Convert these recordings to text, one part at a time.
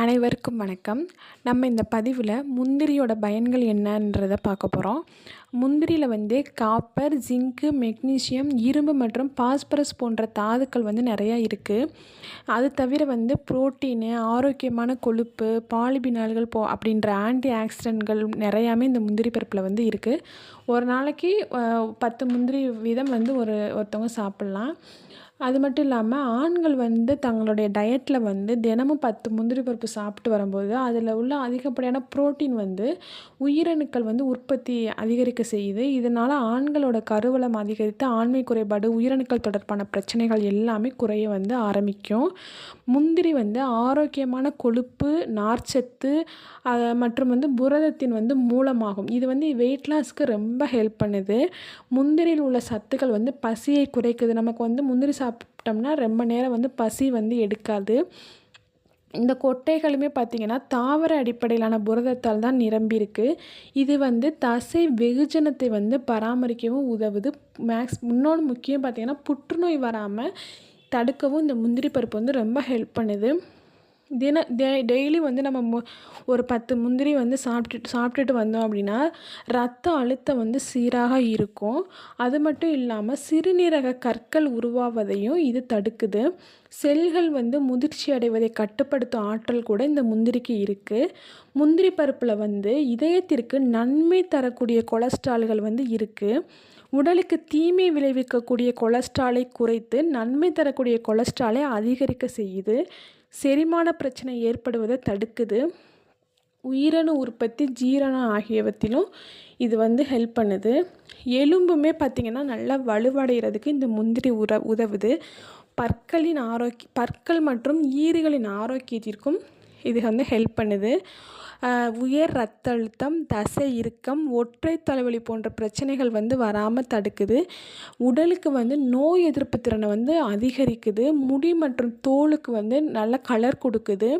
அனைவருக்கும் வணக்கம். நம்ம இந்த பதிவில் முந்திரியோட பயன்கள் என்னன்றதை பார்க்க போகிறோம் முந்திரியில் வந்து காப்பர் ஜிங்க்கு மெக்னீசியம் இரும்பு மற்றும் பாஸ்பரஸ் போன்ற தாதுக்கள் வந்து நிறையா இருக்குது அது தவிர வந்து புரோட்டீனு ஆரோக்கியமான கொழுப்பு பாலிபினால்கள் போ அப்படின்ற ஆன்டி ஆக்சிடென்ட்கள் நிறையாமே இந்த முந்திரி பருப்பில் வந்து இருக்குது ஒரு நாளைக்கு பத்து முந்திரி வீதம் வந்து ஒரு ஒருத்தவங்க சாப்பிட்லாம். அது மட்டும் இல்லாமல் ஆண்கள் வந்து தங்களுடைய டயட்டில் வந்து தினமும் பத்து முந்திரி பருப்பு சாப்பிட்டு வரும்போது அதில் உள்ள அதிகப்படியான புரோட்டீன் வந்து உயிரணுக்கள் வந்து உற்பத்தி அதிகரிக்க செய்யுது இதனால் ஆண்களோட கருவளம் அதிகரித்து ஆண்மை குறைபாடு உயிரணுக்கள் தொடர்பான பிரச்சனைகள் எல்லாமே குறைய வந்து ஆரம்பிக்கும். முந்திரி வந்து ஆரோக்கியமான கொழுப்பு நார்ச்சத்து மற்றும் வந்து புரதத்தின் வந்து மூலமாகும். இது வந்து வெயிட் லாஸ்க்கு ரொம்ப ஹெல்ப் பண்ணுது. முந்திரியில் உள்ள சத்துக்கள் வந்து பசியை குறைக்குது. நமக்கு வந்து முந்திரி சாப்பிட்டோம்னா ரொம்ப நேரம் வந்து பசி வந்து எடுக்காது. இந்த கொட்டைகளுமே பார்த்திங்கன்னா தாவர அடிப்படையிலான புரதத்தால் தான் நிரம்பியிருக்கு. இது வந்து தசை வெகுஜனத்தை வந்து பராமரிக்கவும் உதவுது. மேக்ஸ் இன்னொன்று முக்கியம் பார்த்திங்கன்னா புற்றுநோய் வராமல் தடுக்கவும் இந்த முந்திரி பருப்பு வந்து ரொம்ப ஹெல்ப் பண்ணுது. தின டெ டெய்லி வந்து நம்ம மு ஒரு பத்து முந்திரி வந்து சாப்பிட்டுட்டு சாப்பிட்டுட்டு வந்தோம் அப்படின்னா ரத்த அழுத்தம் வந்து சீராக இருக்கும். அது மட்டும் இல்லாமல் சிறுநீரக கற்கள் உருவாவதையும் இது தடுக்குது. செல்கள் வந்து முதிர்ச்சி அடைவதை கட்டுப்படுத்தும் ஆற்றல் கூட இந்த முந்திரிக்கு இருக்குது முந்திரி பருப்பில் வந்து இதயத்திற்கு நன்மை தரக்கூடிய கொலஸ்ட்ரால்கள் வந்து இருக்குது உடலுக்கு தீமை விளைவிக்கக்கூடிய கொலஸ்ட்ராலை குறைத்து நன்மை தரக்கூடிய கொலஸ்ட்ராலை அதிகரிக்க செய்யுது. செரிமான பிரச்சனை ஏற்படுவதை தடுக்குது. உயிரணு உற்பத்தி ஜீரணம் ஆகியவற்றிலும் இது வந்து ஹெல்ப் பண்ணுது. எலும்புமே பார்த்திங்கன்னா நல்லா வலுவடைகிறதுக்கு இந்த முந்திரி உற உதவுது. பற்களின் ஆரோக்கிய பற்கள் மற்றும் ஈறுகளின் ஆரோக்கியத்திற்கும் இது வந்து ஹெல்ப் பண்ணுது. உயர் ரத்த அழுத்தம் தசை இறுக்கம் ஒற்றை தலைவலி போன்ற பிரச்சனைகள் வந்து வராமல் தடுக்குது. உடலுக்கு வந்து நோய் எதிர்ப்பு திறனை வந்து அதிகரிக்குது. முடி மற்றும் தோலுக்கு வந்து நல்ல கலர் கொடுக்குது.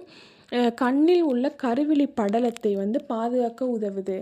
கண்ணில் உள்ள கருவிழி படலத்தை வந்து பாதுகாக்க உதவுது.